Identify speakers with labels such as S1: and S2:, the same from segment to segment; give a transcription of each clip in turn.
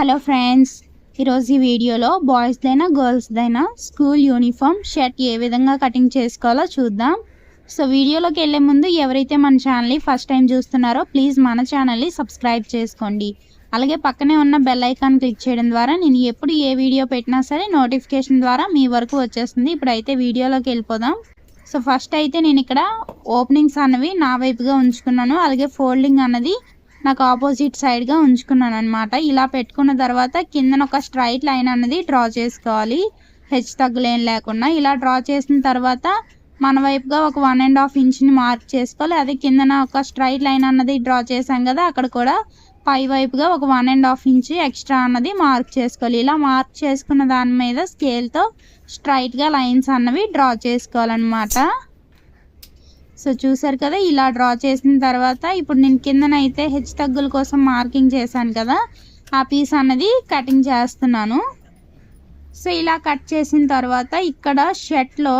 S1: Hello friends ఈరోజు ఈ వీడియోలో బాయ్స్దైనా గర్ల్స్దైనా స్కూల్ యూనిఫామ్ షర్ట్ ఏ విధంగా కటింగ్ చేసుకోవాలో చూద్దాం. సో వీడియోలోకి వెళ్ళే ముందు ఎవరైతే మన ఛానల్ని ఫస్ట్ టైం చూస్తున్నారో ప్లీజ్ మన ఛానల్ని సబ్స్క్రైబ్ చేసుకోండి. అలాగే పక్కనే ఉన్న బెల్ ఐకాన్ క్లిక్ చేయడం ద్వారా నేను ఎప్పుడు ఏ వీడియో పెట్టినా సరే నోటిఫికేషన్ ద్వారా మీ వరకు వచ్చేస్తుంది. ఇప్పుడైతే వీడియోలోకి వెళ్ళిపోదాం. సో ఫస్ట్ అయితే నేను ఇక్కడ ఓపెనింగ్స్ అన్నవి నా వైపుగా ఉంచుకున్నాను. అలాగే ఫోల్డింగ్ అన్నది నాకు ఆపోజిట్ సైడ్గా ఉంచుకున్నాను అనమాట ఇలా పెట్టుకున్న తర్వాత కిందన ఒక స్ట్రైట్ లైన్ అన్నది డ్రా చేసుకోవాలి. హెచ్ తగ్గులేం లేకుండా. ఇలా డ్రా చేసిన తర్వాత మన వైపుగా ఒక వన్ అండ్ హాఫ్ ఇంచ్ని మార్క్ చేసుకోవాలి. అదే కిందన ఒక స్ట్రైట్ లైన్ అన్నది డ్రా చేసాం కదా అక్కడ కూడా పై వైపుగా ఒక one and half inch extra అన్నది మార్క్ చేసుకోవాలి. ఇలా మార్క్ చేసుకున్న దాని మీద స్కేల్తో స్ట్రైట్గా లైన్స్ అన్నవి డ్రా చేసుకోవాలన్నమాట. సో చూసారు కదా ఇలా డ్రా చేసిన తర్వాత ఇప్పుడు నేను కిందనైతే హెచ్ తగ్గుల కోసం మార్కింగ్ చేశాను కదా ఆ పీస్ అన్నది కటింగ్ చేస్తున్నాను. సో ఇలా కట్ చేసిన తర్వాత ఇక్కడ షర్ట్లో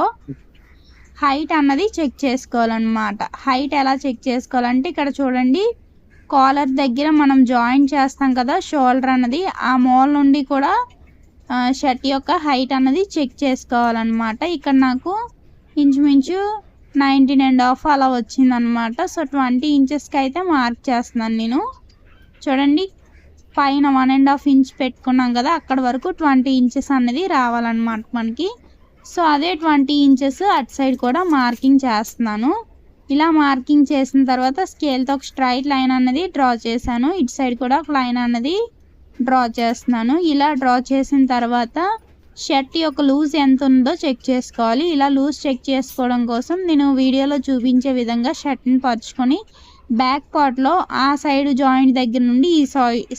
S1: హైట్ అన్నది చెక్ చేసుకోవాలన్నమాట. హైట్ ఎలా చెక్ చేసుకోవాలంటే ఇక్కడ చూడండి కాలర్ దగ్గర మనం జాయిన్ చేస్తాం కదా షోల్డర్ అన్నది ఆ మోల్ నుండి కూడా షర్ట్ యొక్క హైట్ అన్నది చెక్ చేసుకోవాలన్నమాట. ఇక్కడ నాకు ఇంచుమించు నైన్టీన్ అండ్ హాఫ్ అలా వచ్చిందనమాట. సో ట్వంటీ ఇంచెస్కి అయితే మార్క్ చేస్తున్నాను నేను. చూడండి పైన వన్ అండ్ హాఫ్ ఇంచ్ పెట్టుకున్నాం కదా అక్కడ వరకు ట్వంటీ ఇంచెస్ అనేది రావాలన్నమాట మనకి. సో అదే ట్వంటీ ఇంచెస్ అటు సైడ్ కూడా మార్కింగ్ చేస్తున్నాను. ఇలా మార్కింగ్ చేసిన తర్వాత స్కేల్తో ఒక స్ట్రైట్ లైన్ అనేది డ్రా చేశాను. ఇటు సైడ్ కూడా ఒక లైన్ అనేది డ్రా చేస్తున్నాను. ఇలా డ్రా చేసిన తర్వాత షర్ట్ యొక్క లూజ్ ఎంత ఉందో చెక్ చేసుకోవాలి. ఇలా లూజ్ చెక్ చేసుకోవడం కోసం నేను వీడియోలో చూపించే విధంగా షర్ట్ని పరుచుకొని బ్యాక్ పార్ట్లో ఆ సైడ్ జాయింట్ దగ్గర నుండి ఈ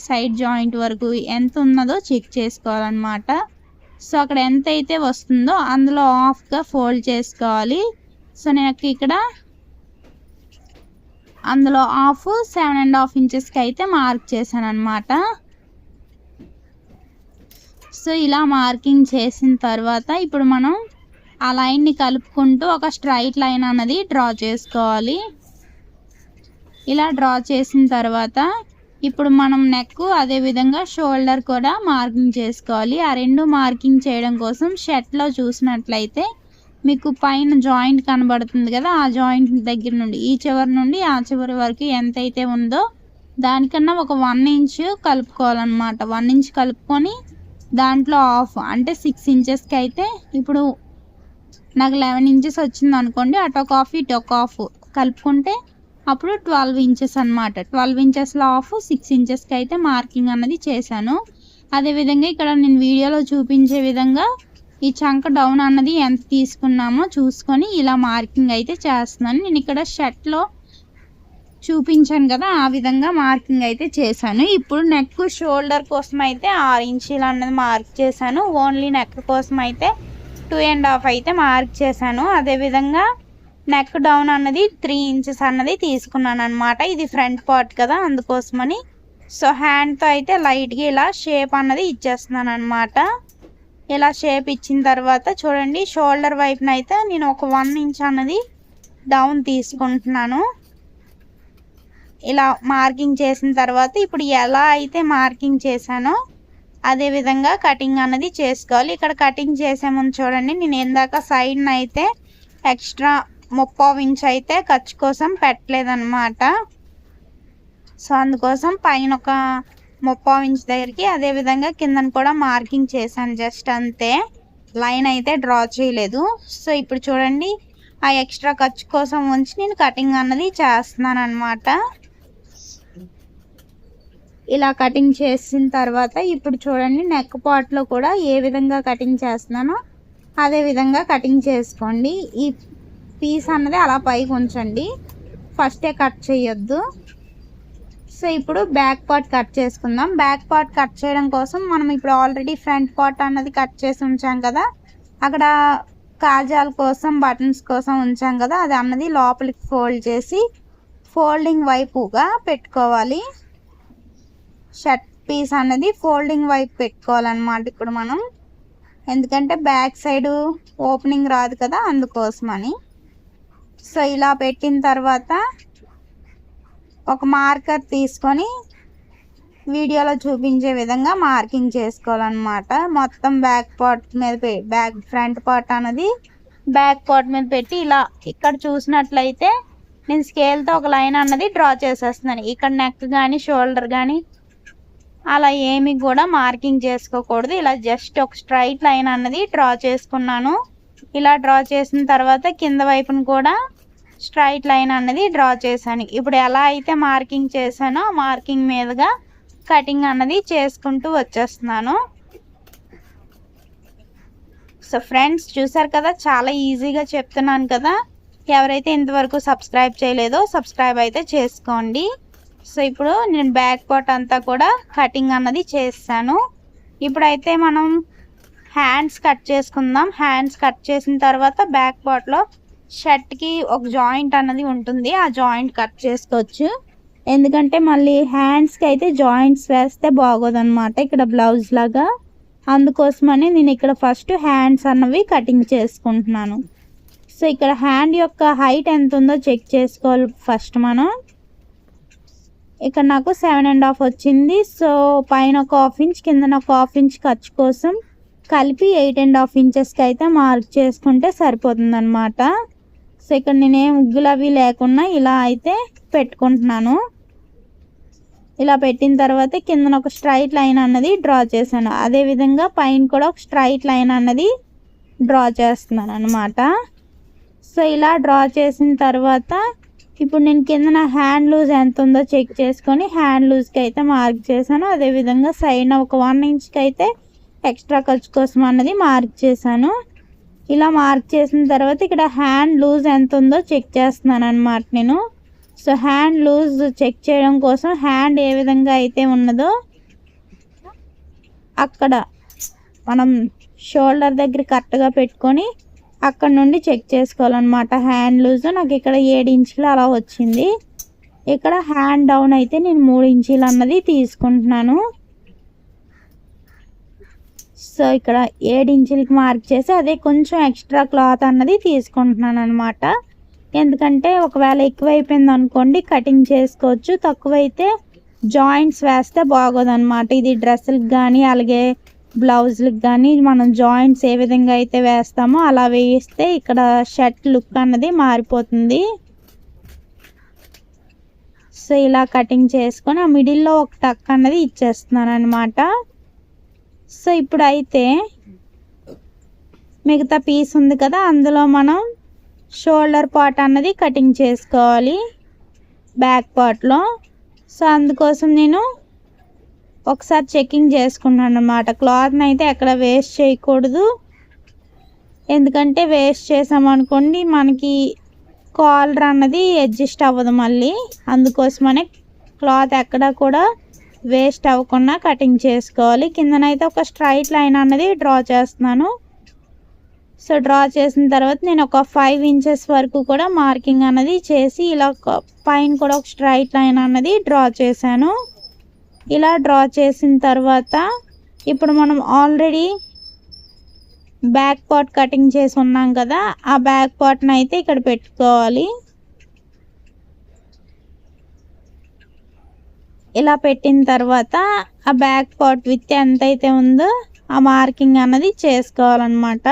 S1: సైడ్ జాయింట్ వరకు ఎంత ఉన్నదో చెక్ చేసుకోవాలన్నమాట. సో అక్కడ ఎంత అయితే వస్తుందో అందులో ఆఫ్గా ఫోల్డ్ చేసుకోవాలి. సో నాకు ఇక్కడ అందులో ఆఫ్ సెవెన్ అండ్ హాఫ్ ఇంచెస్కి అయితే మార్క్ చేశాను అనమాట సో ఇలా మార్కింగ్ చేసిన తర్వాత ఇప్పుడు మనం ఆ లైన్ని కలుపుకుంటూ ఒక స్ట్రైట్ లైన్ అన్నది డ్రా చేసుకోవాలి. ఇలా డ్రా చేసిన తర్వాత ఇప్పుడు మనం నెక్ అదేవిధంగా షోల్డర్ కూడా మార్కింగ్ చేసుకోవాలి. ఆ రెండు మార్కింగ్ చేయడం కోసం షర్ట్లో చూసినట్లయితే మీకు పైన జాయింట్ కనబడుతుంది కదా ఆ జాయింట్ దగ్గర నుండి ఈ చివరి నుండి ఆ చివరి వరకు ఎంతైతే ఉందో దానికన్నా ఒక వన్ ఇంచ్ కలుపుకోవాలన్నమాట. వన్ ఇంచ్ కలుపుకొని దాంట్లో ఆఫ్ అంటే సిక్స్ ఇంచెస్కి అయితే ఇప్పుడు నాకు లెవెన్ ఇంచెస్ వచ్చింది అనుకోండి అటు ఒక ఆఫ్ ఇటు ఒక ఆఫ్ కలుపుకుంటే అప్పుడు ట్వెల్వ్ ఇంచెస్ అనమాట ట్వెల్వ్ ఇంచెస్లో ఆఫ్ సిక్స్ ఇంచెస్కి అయితే మార్కింగ్ అన్నది చేశాను. అదేవిధంగా ఇక్కడ నేను వీడియోలో చూపించే విధంగా ఈ చంక డౌన్ అన్నది ఎంత తీసుకున్నామో చూసుకొని ఇలా మార్కింగ్ అయితే చేస్తున్నాను. నేను ఇక్కడ షర్ట్లో చూపించాను కదా ఆ విధంగా మార్కింగ్ అయితే చేశాను. ఇప్పుడు నెక్ షోల్డర్ కోసం అయితే ఆరు ఇంచీలు అన్నది మార్క్ చేశాను. ఓన్లీ నెక్ కోసం అయితే టూ అండ్ హాఫ్ అయితే మార్క్ చేశాను. అదేవిధంగా నెక్ డౌన్ అన్నది త్రీ ఇంచెస్ అన్నది తీసుకున్నాను అనమాట ఇది ఫ్రంట్ పార్ట్ కదా అందుకోసమని. సో హ్యాండ్తో అయితే లైట్గా ఇలా షేప్ అన్నది ఇచ్చేస్తున్నాను అనమాట ఇలా షేప్ ఇచ్చిన తర్వాత చూడండి షోల్డర్ వైపునైతే నేను ఒక వన్ ఇంచ్ అన్నది డౌన్ తీసుకుంటున్నాను. ఇలా మార్కింగ్ చేసిన తర్వాత ఇప్పుడు ఎలా అయితే మార్కింగ్ చేశానో అదే విధంగా కటింగ్ అన్నది చేసుకోవాలి. ఇక్కడ కటింగ్ చేసే చూడండి నేను ఇందాక సైడ్న అయితే ఎక్స్ట్రా ముప్పావు ఇంచ్ అయితే ఖర్చు కోసం పెట్టలేదన్నమాట. సో అందుకోసం పైన ఒక ముప్పావు ఇంచ్ దగ్గరికి అదేవిధంగా కిందన కూడా మార్కింగ్ చేశాను జస్ట్ అంతే. లైన్ అయితే డ్రా చేయలేదు. సో ఇప్పుడు చూడండి ఆ ఎక్స్ట్రా ఖర్చు కోసం ఉంచి నేను కటింగ్ అన్నది చేస్తున్నాను అనమాట ఇలా కటింగ్ చేసిన తర్వాత ఇప్పుడు చూడండి నెక్ పార్ట్లో కూడా ఏ విధంగా కటింగ్ చేస్తున్నానో అదే విధంగా కటింగ్ చేసుకోండి. ఈ పీస్ అన్నది అలా పైకి ఉంచండి. ఫస్టే కట్ చేయొద్దు. సో ఇప్పుడు బ్యాక్ పార్ట్ కట్ చేసుకుందాం. బ్యాక్ పార్ట్ కట్ చేయడం కోసం మనం ఇప్పుడు ఆల్రెడీ ఫ్రంట్ పార్ట్ అన్నది కట్ చేసి ఉంచాం కదా. అక్కడ కాజాల కోసం బటన్స్ కోసం ఉంచాం కదా. అది అన్నది లోపలికి ఫోల్డ్ చేసి ఫోల్డింగ్ వైపుగా పెట్టుకోవాలి. షర్ట్ పీస్ అనేది ఫోల్డింగ్ వైపు పెట్టుకోవాలన్నమాట ఇప్పుడు మనం. ఎందుకంటే బ్యాక్ సైడ్ ఓపెనింగ్ రాదు కదా అందుకోసమని. సో ఇలా పెట్టిన తర్వాత ఒక మార్కర్ తీసుకొని వీడియోలో చూపించే విధంగా మార్కింగ్ చేసుకోవాలన్నమాట. మొత్తం బ్యాక్ పార్ట్ మీద బ్యాక్ ఫ్రంట్ పార్ట్ అనేది బ్యాక్ పార్ట్ మీద పెట్టి ఇలా ఇక్కడ చూసినట్లయితే నేను స్కేల్తో ఒక లైన్ అన్నది డ్రా చేసేస్తున్నాను. ఇక్కడ నెక్ కానీ షోల్డర్ కానీ అలా ఏమి కూడా మార్కింగ్ చేసుకోకూడదు. ఇలా జస్ట్ ఒక స్ట్రైట్ లైన్ అన్నది డ్రా చేసుకున్నాను. ఇలా డ్రా చేసిన తర్వాత కింద వైపున కూడా స్ట్రైట్ లైన్ అన్నది డ్రా చేశాను. ఇప్పుడు ఎలా అయితే మార్కింగ్ చేశానో మార్కింగ్ మీదుగా కటింగ్ అన్నది చేసుకుంటూ వచ్చేస్తున్నాను. సో ఫ్రెండ్స్ చూసారు కదా చాలా ఈజీగా చెప్తున్నాను కదా. ఎవరైతే ఇంతవరకు సబ్స్క్రైబ్ చేయలేదో సబ్స్క్రైబ్ అయితే చేసుకోండి. సో ఇప్పుడు నేను బ్యాక్ పార్ట్ అంతా కూడా కటింగ్ అన్నది చేస్తాను. ఇప్పుడైతే మనం హ్యాండ్స్ కట్ చేసుకుందాం. హ్యాండ్స్ కట్ చేసిన తర్వాత బ్యాక్ పార్ట్లో షర్ట్కి ఒక జాయింట్ అన్నది ఉంటుంది. ఆ జాయింట్ కట్ చేసుకోవచ్చు. ఎందుకంటే మళ్ళీ హ్యాండ్స్కి అయితే జాయింట్స్ వేస్తే బాగోదన్నమాట ఇక్కడ బ్లౌజ్ లాగా. అందుకోసమని నేను ఇక్కడ ఫస్ట్ హ్యాండ్స్ అన్నవి కటింగ్ చేసుకుంటున్నాను. సో ఇక్కడ హ్యాండ్ యొక్క హైట్ ఎంత ఉందో చెక్ చేసుకోవాలి ఫస్ట్ మనం. ఇక్కడ నాకు సెవెన్ అండ్ హాఫ్ వచ్చింది. సో పైన ఒక హాఫ్ ఇంచ్ కింద ఒక హాఫ్ ఇంచ్ ఖర్చు కోసం కలిపి ఎయిట్ అండ్ హాఫ్ ఇంచెస్కి అయితే మార్క్ చేసుకుంటే సరిపోతుంది అనమాట సో ఇక్కడ నేనేం ముగ్గులు అవి లేకుండా ఇలా అయితే పెట్టుకుంటున్నాను. ఇలా పెట్టిన తర్వాత కిందన ఒక స్ట్రైట్ లైన్ అన్నది డ్రా చేశాను. అదేవిధంగా పైన కూడా ఒక స్ట్రైట్ లైన్ అన్నది డ్రా చేస్తున్నాను అనమాట సో ఇలా డ్రా చేసిన తర్వాత ఇప్పుడు నేను కింద హ్యాండ్ లూజ్ ఎంత ఉందో చెక్ చేసుకొని హ్యాండ్ లూజ్కి అయితే మార్క్ చేశాను. అదేవిధంగా సైడ్ ఒక వన్ ఇంచ్కి అయితే ఎక్స్ట్రా ఖర్చు కోసం అన్నది మార్క్ చేశాను. ఇలా మార్క్ చేసిన తర్వాత ఇక్కడ హ్యాండ్ లూజ్ ఎంత ఉందో చెక్ చేస్తున్నాను అనమాట నేను. సో హ్యాండ్ లూజ్ చెక్ చేయడం కోసం హ్యాండ్ ఏ విధంగా అయితే ఉన్నదో అక్కడ మనం షోల్డర్ దగ్గర కరెక్ట్గా పెట్టుకొని అక్కడ నుండి చెక్ చేసుకోవాలన్నమాట. హ్యాండ్ లూజ్ నాకు ఇక్కడ ఏడు ఇంచులు అలా వచ్చింది. ఇక్కడ హ్యాండ్ డౌన్ అయితే నేను మూడు ఇంచులు అన్నది తీసుకుంటున్నాను. సో ఇక్కడ ఏడు ఇంచులకి మార్క్ చేసి అదే కొంచెం ఎక్స్ట్రా క్లాత్ అన్నది తీసుకుంటున్నాను అనమాట ఎందుకంటే ఒకవేళ ఎక్కువైపోయింది అనుకోండి కటింగ్ చేసుకోవచ్చు. తక్కువైతే జాయింట్స్ వేస్తే బాగోదన్నమాట. ఇది డ్రెస్సులకు కానీ అలాగే బ్లౌజ్లకు కానీ మనం జాయింట్స్ ఏ విధంగా అయితే వేస్తామో అలా వేయిస్తే ఇక్కడ షర్ట్ లుక్ అన్నది మారిపోతుంది. సో ఇలా కటింగ్ చేసుకొని ఆ మిడిల్లో ఒక టక్ అన్నది ఇచ్చేస్తున్నాను అనమాట సో ఇప్పుడైతే మిగతా పీస్ ఉంది కదా అందులో మనం షోల్డర్ పార్ట్ అన్నది కటింగ్ చేసుకోవాలి బ్యాక్ పార్ట్లో. సో అందుకోసం నేను ఒకసారి చెకింగ్ చేసుకున్నాను అనమాట క్లాత్ని అయితే ఎక్కడ వేస్ట్ చేయకూడదు. ఎందుకంటే వేస్ట్ చేసామనుకోండి మనకి కాలర్ అన్నది అడ్జస్ట్ అవ్వదు మళ్ళీ. అందుకోసమనే క్లాత్ ఎక్కడ కూడా వేస్ట్ అవ్వకుండా కటింగ్ చేసుకోవాలి. కిందనైతే ఒక స్ట్రైట్ లైన్ అన్నది డ్రా చేస్తున్నాను. సో డ్రా చేసిన తర్వాత నేను ఒక ఫైవ్ ఇంచెస్ వరకు కూడా మార్కింగ్ అన్నది చేసి ఇలా పైన కూడా ఒక స్ట్రైట్ లైన్ అన్నది డ్రా చేశాను. ఇలా డ్రా చేసిన తర్వాత ఇప్పుడు మనం ఆల్రెడీ బ్యాక్ పార్ట్ కటింగ్ చేసి ఉన్నాం కదా ఆ బ్యాక్ పార్ట్ని అయితే ఇక్కడ పెట్టుకోవాలి. ఇలా పెట్టిన తర్వాత ఆ బ్యాక్ పార్ట్ విత్ ఎంత అయితే ఉందో ఆ మార్కింగ్ అన్నది చేసుకోవాలన్నమాట.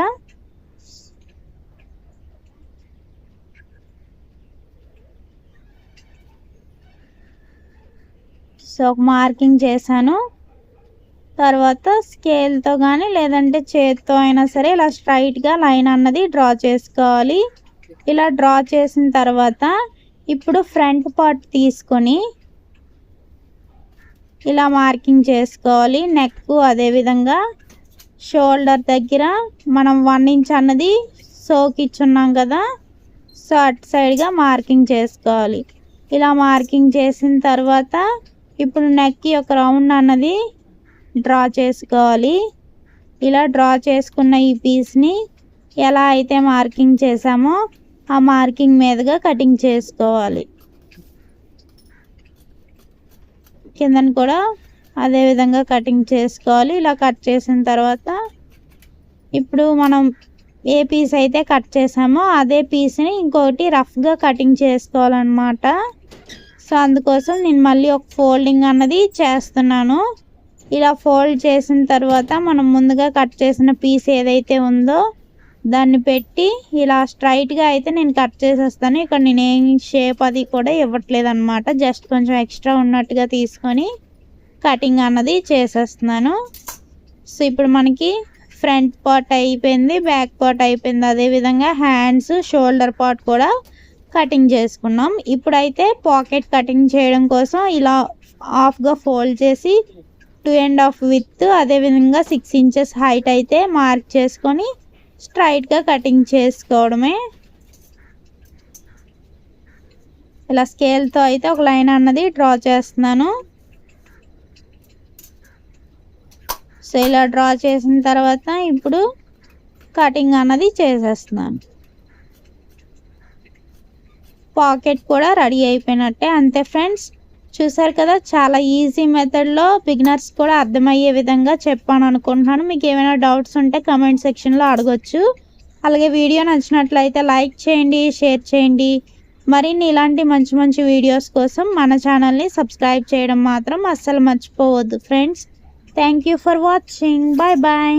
S1: సో ఒక మార్కింగ్ చేశాను. తర్వాత స్కేల్తో కానీ లేదంటే చేత్తో అయినా సరే ఇలా స్ట్రైట్గా లైన్ అన్నది డ్రా చేసుకోవాలి. ఇలా డ్రా చేసిన తర్వాత ఇప్పుడు ఫ్రంట్ పార్ట్ తీసుకొని ఇలా మార్కింగ్ చేసుకోవాలి. నెక్ అదేవిధంగా షోల్డర్ దగ్గర మనం వన్ ఇంచ్ అన్నది సోకిచ్చున్నాం కదా సో అటు సైడ్గా మార్కింగ్ చేసుకోవాలి. ఇలా మార్కింగ్ చేసిన తర్వాత ఇప్పుడు నెక్కి ఒక రౌండ్ అన్నది డ్రా చేసుకోవాలి. ఇలా డ్రా చేసుకున్న ఈ పీస్ని ఎలా అయితే మార్కింగ్ చేసామో ఆ మార్కింగ్ మీదుగా కటింగ్ చేసుకోవాలి. కిందన కూడా అదే విధంగా కటింగ్ చేసుకోవాలి. ఇలా కట్ చేసిన తర్వాత ఇప్పుడు మనం ఏ పీస్ అయితే కట్ చేసామో అదే పీస్ని ఇంకొకటి రఫ్గా కటింగ్ చేసుకోవాలన్నమాట. సో అందుకోసం నేను మళ్ళీ ఒక ఫోల్డింగ్ అన్నది చేస్తున్నాను. ఇలా ఫోల్డ్ చేసిన తర్వాత మనం ముందుగా కట్ చేసిన పీస్ ఏదైతే ఉందో దాన్ని పెట్టి ఇలా స్ట్రైట్గా అయితే నేను కట్ చేసేస్తాను. ఇక్కడ నేను ఏం షేప్ అది కూడా ఇవ్వట్లేదు అనమాట జస్ట్ కొంచెం ఎక్స్ట్రా ఉన్నట్టుగా తీసుకొని కటింగ్ అన్నది చేసేస్తున్నాను. సో ఇప్పుడు మనకి ఫ్రంట్ పార్ట్ అయిపోయింది బ్యాక్ పార్ట్ అయిపోయింది. అదేవిధంగా హ్యాండ్స్ షోల్డర్ పార్ట్ కూడా కటింగ్ చేసుకున్నాం. ఇప్పుడైతే పాకెట్ కటింగ్ చేయడం కోసం ఇలా హాఫ్గా ఫోల్డ్ చేసి టూ అండ్ హాఫ్ విత్ అదేవిధంగా సిక్స్ ఇంచెస్ హైట్ అయితే మార్క్ చేసుకొని స్ట్రైట్గా కటింగ్ చేసుకోవడమే. ఇలా స్కేల్తో అయితే ఒక లైన్ అన్నది డ్రా చేస్తున్నాను. సో ఇలా డ్రా చేసిన తర్వాత ఇప్పుడు కటింగ్ అన్నది చేసేస్తున్నాను. పాకెట్ కూడా రెడీ అయిపోయినట్టే. అంతే ఫ్రెండ్స్ చూసారు కదా చాలా ఈజీ మెథడ్లో బిగినర్స్ కూడా అర్థమయ్యే విధంగా చెప్పాను అనుకుంటున్నాను మీకు ఏమైనా డౌట్స్ ఉంటే కమెంట్ సెక్షన్లో అడగొచ్చు. అలాగే వీడియో నచ్చినట్లయితే లైక్ చేయండి షేర్ చేయండి. మరిన్ని ఇలాంటి మంచి మంచి వీడియోస్ కోసం మన ఛానల్ని సబ్స్క్రైబ్ చేయడం మాత్రం అస్సలు మర్చిపోవద్దు friends. Thank you for watching. Bye bye.